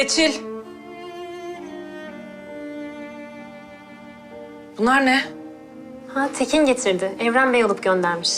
Seçil. Bunlar ne? Ha Tekin getirdi. Evren Bey alıp göndermiş.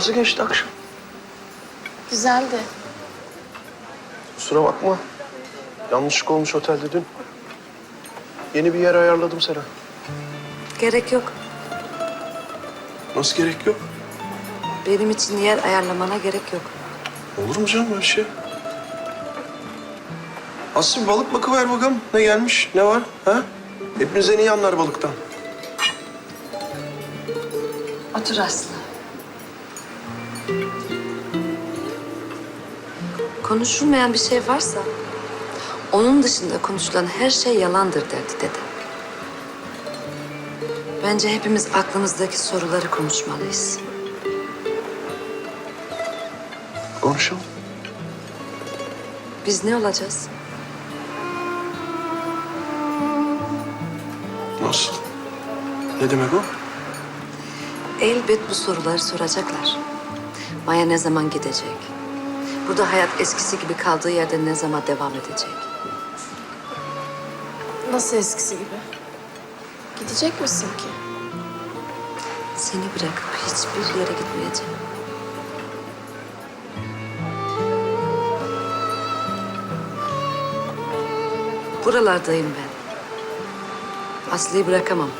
Nasıl geçti akşam? Güzeldi. Kusura bakma. Yanlışlık olmuş otelde dün. Yeni bir yer ayarladım sana. Gerek yok. Nasıl gerek yok? Benim için yer ayarlamana gerek yok. Olur mu canım öyle şey? Aslı bir balık bakıver bakalım. Ne gelmiş, ne var? Ha? Hepimiz en iyi anlar balıktan. Otur Aslı. Konuşulmayan bir şey varsa... ...onun dışında konuşulan her şey yalandır derdi dede. Bence hepimiz aklımızdaki soruları konuşmalıyız. Konuşalım. Biz ne olacağız? Nasıl? Ne demek o? Elbet bu soruları soracaklar. Maya ne zaman gidecek? Burada hayat eskisi gibi kaldığı yerde ne zaman devam edecek? Nasıl eskisi gibi? Gidecek misin ki? Seni bırakıp hiçbir yere gitmeyeceğim. Buralardayım ben. Aslı'yı bırakamam.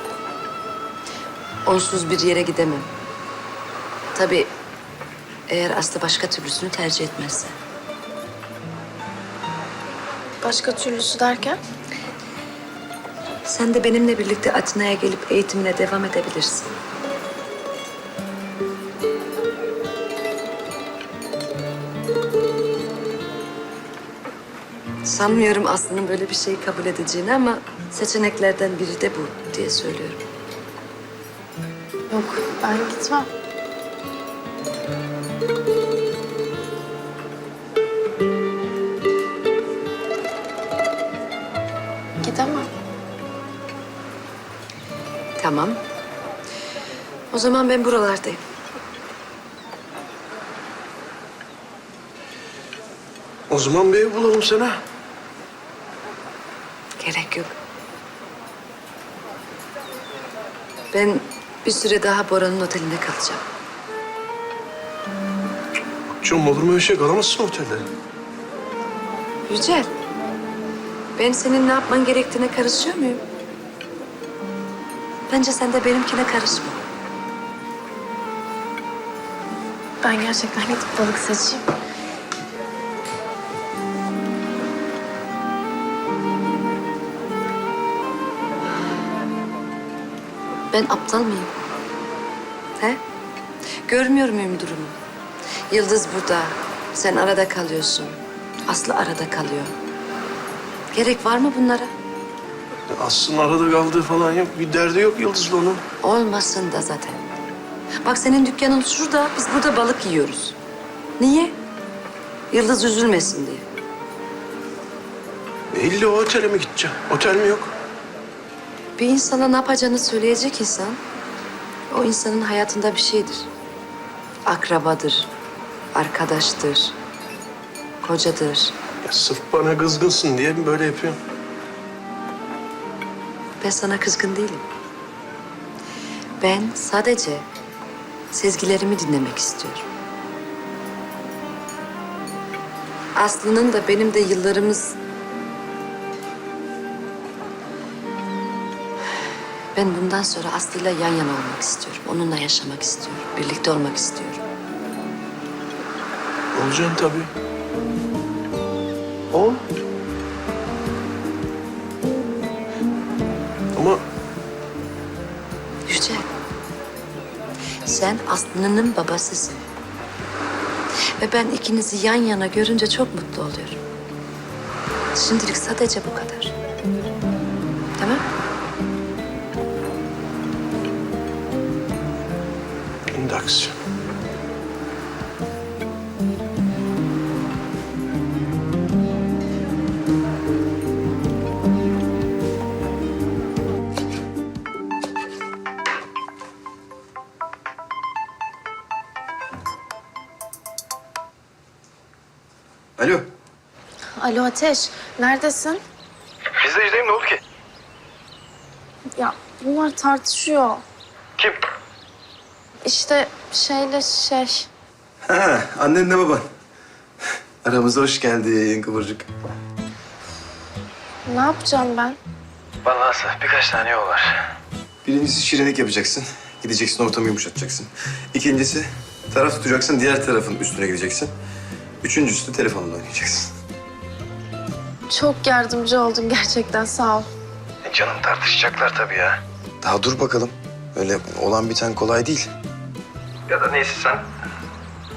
Onsuz bir yere gidemem. Tabii eğer Aslı başka türlüsünü tercih etmezse. Başka türlüsü derken? Sen de benimle birlikte Atina'ya gelip eğitimine devam edebilirsin. Sanmıyorum Aslı'nın böyle bir şeyi kabul edeceğini ama seçeneklerden biri de bu diye söylüyorum. Yok ben gitmem. Tamam. O zaman ben buralardayım. O zaman bir ev bulalım sana. Gerek yok. Ben bir süre daha Bora'nın otelinde kalacağım. Canım olur mu öyle şey? Kalamazsın otelde. Yücel, ben senin ne yapman gerektiğine karışıyor muyum? Bence sen de benimkine karışma. Ben gerçekten gidip balık seçeyim. Ben aptal mıyım? He? Görmüyor muyum durumu? Yıldız burada. Sen arada kalıyorsun. Aslı arada kalıyor. Gerek var mı bunlara? Aslında arada kaldığı falan yok. Bir derdi yok Yıldız'la onun. Olmasın da zaten. Bak senin dükkanın şurada, biz burada balık yiyoruz. Niye? Yıldız üzülmesin diye. E illa o otele mi gideceğim? Otel mi yok? Bir insana ne yapacağını söyleyecek insan, o insanın hayatında bir şeydir. Akrabadır, arkadaştır, kocadır. Ya sırf bana kızgınsın diye mi böyle yapıyorum? Ben sana kızgın değilim. Ben sadece sezgilerimi dinlemek istiyorum. Aslı'nın da benim de yıllarımız... Ben bundan sonra Aslı'yla yan yana olmak istiyorum. Onunla yaşamak istiyorum. Birlikte olmak istiyorum. Olacaksın tabii. Ol. Sen Aslı'nın babasısın. Ve ben ikinizi yan yana görünce çok mutlu oluyorum. Şimdilik sadece bu kadar. Tamam? indaks. Alo. Alo Ateş, neredesin? Pizzacıdayım ne oldu ki? Ya bunlar tartışıyor. Kim? İşte şeyle şey. Ha, annenle baban. Aramıza hoş geldin kıvırcık. Ne yapacağım ben? Bana nasıl? Birkaç tane yol var. Birincisi şirinlik yapacaksın. Gideceksin ortamı yumuşatacaksın. İkincisi taraf tutacaksın diğer tarafın üstüne gideceksin. Üçüncüsü de telefonla oynayacaksın. Çok yardımcı oldun gerçekten sağ ol. E canım tartışacaklar tabii ya. Daha dur bakalım. Öyle olan biten kolay değil. Ya da neyse sen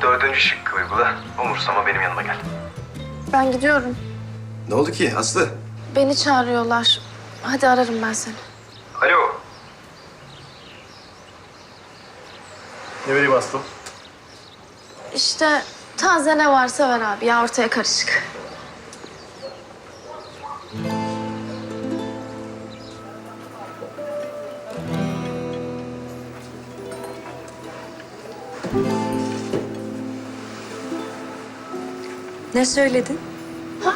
dördüncü şıkkı uygula. Umursama benim yanıma gel. Ben gidiyorum. Ne oldu ki Aslı? Beni çağırıyorlar. Hadi ararım ben seni. Alo. Ne vereyim Aslı? İşte Taze ne varsa ver abi ya ortaya karışık. Ne söyledin? Ha?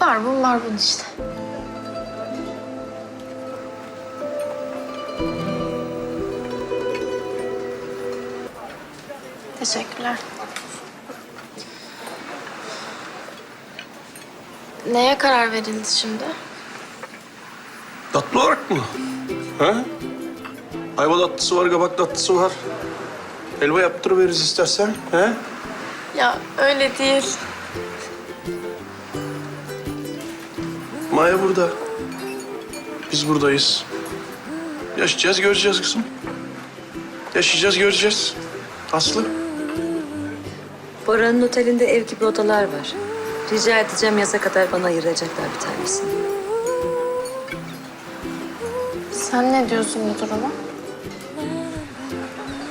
Var bun var bun işte. Teşekkürler. Neye karar verildi şimdi? Tatlı olarak mı? Ha? Ayva tatlısı var, kabak tatlısı var. Helva yaptırıveririz istersen. He? Ya öyle değil. Maya burada. Biz buradayız. Yaşayacağız, göreceğiz kızım. Yaşayacağız, göreceğiz. Aslı. Bora'nın otelinde ev gibi odalar var. Rica edeceğim yaza kadar bana ayıracaklar bir tanesini. Sen ne diyorsun bu duruma?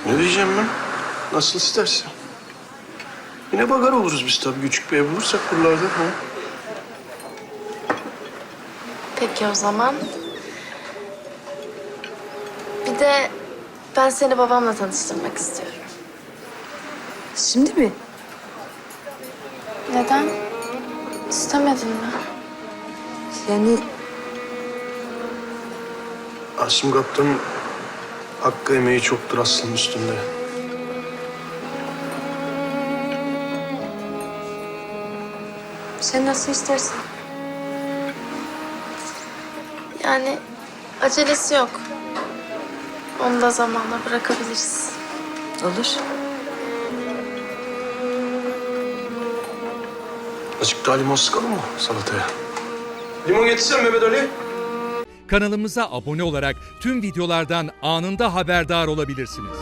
Ne diyeceğim ben? Nasıl istersen. Yine bakar oluruz biz tabii. Küçük bir ev bulursak buralarda. Ha? Peki o zaman. Bir de ben seni babamla tanıştırmak istiyorum. Şimdi mi? Neden? İstemedin mi? Yani Asım Kaptan'ın hakkı emeği çoktur Aslı'nın üstünde. sen nasıl istersen. Yani acelesi yok. Onu da zamanla bırakabiliriz. Olur. Azıcık daha limon sıkalım mı salataya? Limon getirsene Mehmet Ali. Kanalımıza abone olarak tüm videolardan anında haberdar olabilirsiniz.